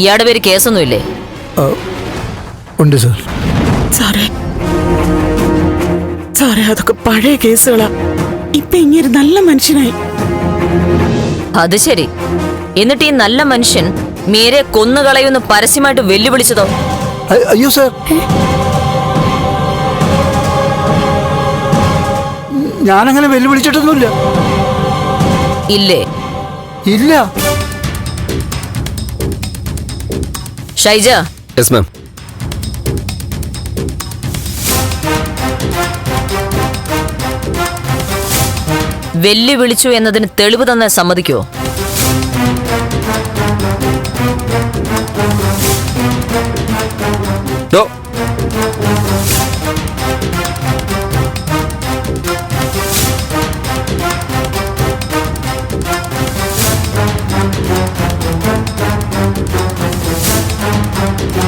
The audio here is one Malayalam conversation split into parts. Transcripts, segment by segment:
ഇയാളുടെ പേര് കേസൊന്നും ഇല്ലേ ഉണ്ട് സാർ. സാറേ സാറേ അതൊക്കെ പഴയ കേസുകളാ. ഇപ്പൊ ഇങ്ങനെ നല്ല മനുഷ്യനായി. അത് ശരി. എന്നിട്ട് ഈ നല്ല മനുഷ്യൻ മീരെ കൊന്നുകളയുമെന്ന് പരസ്യമായിട്ട് വെല്ലുവിളിച്ചതോ? അയ്യോ സാർ. ഞാനങ്ങനെ വെല്ലുവിളിച്ചിട്ടൊന്നുമില്ല. ഇല്ലേ? ഇല്ല. ഷൈജ. യെസ് മാം വെല്ലുവിളിച്ചു എന്നതിന് തെളിവ് തന്നെ സമ്മതിക്കുമോ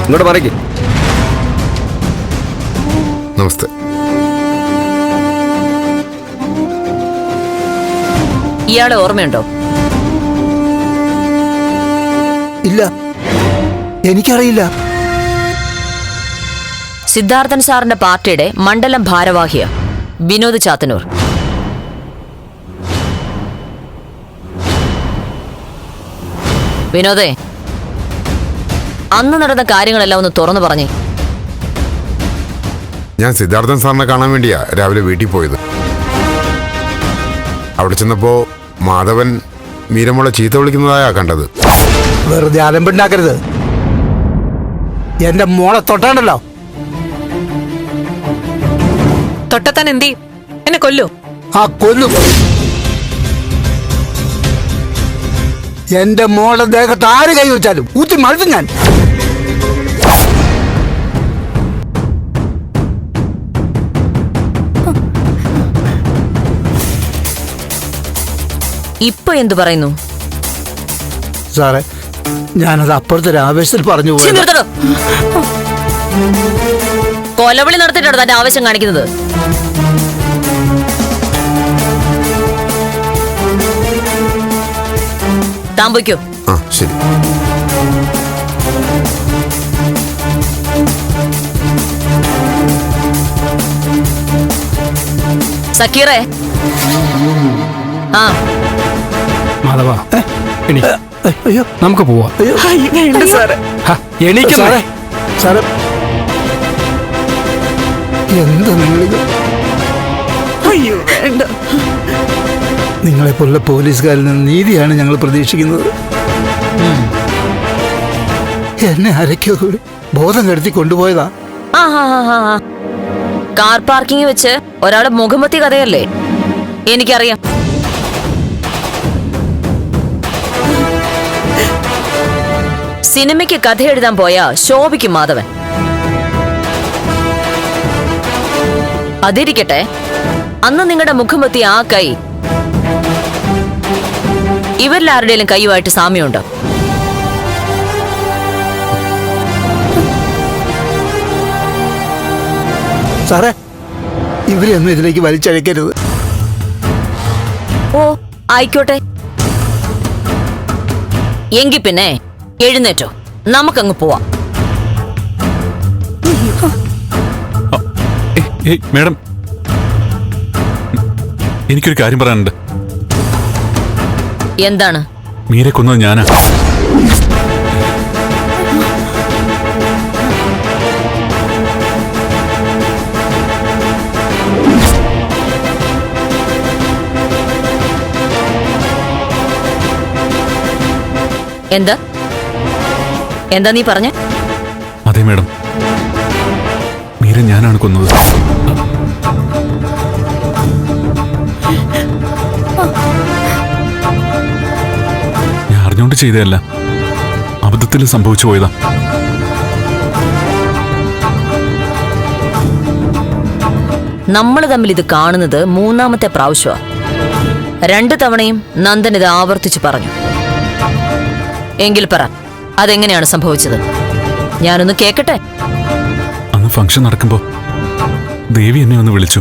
ഇങ്ങോട്ട് പറയ്ക്ക് നമസ്തേ. ഇയാളെ ഓർമ്മയുണ്ടോ? ഇല്ല. എനിക്കറിയില്ല. സിദ്ധാർത്ഥൻ സാറിന്റെ പാർട്ടിയുടെ മണ്ഡലം ഭാരവാഹിയ വിനോദ് ചാത്തനൂർ. വിനോദേ അന്ന് നടന്ന കാര്യങ്ങളെല്ലാം ഒന്ന് തുറന്നു പറഞ്ഞു. ഞാൻ സിദ്ധാർത്ഥൻ സാറിനെ കാണാൻ വേണ്ടിയാ രാവിലെ വീട്ടിൽ പോയത്. അവിടെ ചെന്നപ്പോ മാധവൻ മീരമുള്ള ചീത്ത വിളിക്കുന്നതായാ കണ്ടത്. വെറുതെ അലമ്പുണ്ടാക്കരുത് എന്റെ മോളെ തൊട്ടാണ്ടല്ലോ. തൊട്ടത്താൻ എന്തി എന്നെ കൊല്ലു. ആ കൊല്ലു. എന്റെ മോളെ ദേഹത്ത് ആര് കൈ വെച്ചാലും ഊത്തി മഴുത്തും ഞാൻ. ഇപ്പൊ എന്തു പറയുന്നു? സാറേ ഞാനത് അപ്പുറത്തെ ആവേശത്തിൽ പറഞ്ഞു നിർത്തടോ. കൊലവിളി നടത്തിയിട്ടാണ് തന്റെ ആവശ്യം കാണിക്കുന്നത്. താൻ പൊയ്ക്കോ. ആ ശരി. സക്കീറേ. ആ. മാധവ എണീ അയ്യോ. നമുക്ക് പോവാം. ഹ, എണീക്കുന്നേ. സാറേ. സാറേ എന്താ നിങ്ങളിത്? അയ്യോ വേണ്ട. നിങ്ങളെപ്പോലുള്ള പോലീസുകാരിൽ നിന്ന് നീതിയാണ് ഞങ്ങൾ പ്രതീക്ഷിക്കുന്നത്. എന്നെ അരയ്ക്കോ കൂടി ബോധം കെടുത്തി കൊണ്ടുപോയതാ. കാർ പാർക്കിംഗ് വെച്ച് ഒരാളെ മുഖമത്തി കഥയല്ലേ? എനിക്കറിയാം. സിനിമയ്ക്ക് കഥ എഴുതാൻ പോയ ശോഭിക്ക് മാധവൻ. അതിരിക്കട്ടെ അന്ന് നിങ്ങളുടെ മുഖമെത്തിയ ആ കൈ ഇവരിൽ ആരുടെയും കൈയുമായിട്ട് സാമ്യമുണ്ടോ? സാറേ ഇവരെയൊന്നും ഇതിലേക്ക് വലിച്ചഴക്കരുത്. ഓ ആയിക്കോട്ടെ. എങ്കി പിന്നെ എഴുന്നേറ്റോ. നമുക്കങ്ങ് പോവാം. മേഡം. എനിക്കൊരു കാര്യം പറയാനുണ്ട്. എന്താണ്? മീരെ കൊന്നത് ഞാനാ. എന്താ? എന്താ നീ പറഞ്ഞ? അതെ മേഡം. മീര ഞാനാണ് കൊന്നത്. ഞാൻ അറിഞ്ഞുകൊണ്ട് ചെയ്തതല്ല. അബദ്ധത്തിൽ സംഭവിച്ചു പോയതാ. നമ്മൾ തമ്മിൽ ഇത് കാണുന്നത് മൂന്നാമത്തെ പ്രാവശ്യമാണ് രണ്ടു തവണയും നന്ദൻ ഇത് ആവർത്തിച്ചു പറഞ്ഞു. എങ്കിൽ പറ. അതെങ്ങനെയാണ് സംഭവിച്ചത്? ഞാനൊന്ന് കേക്കട്ടെ? അന്ന് ഫംഗ്ഷൻ നടക്കുമ്പോ ദേവി എന്നെ ഒന്ന് വിളിച്ചു.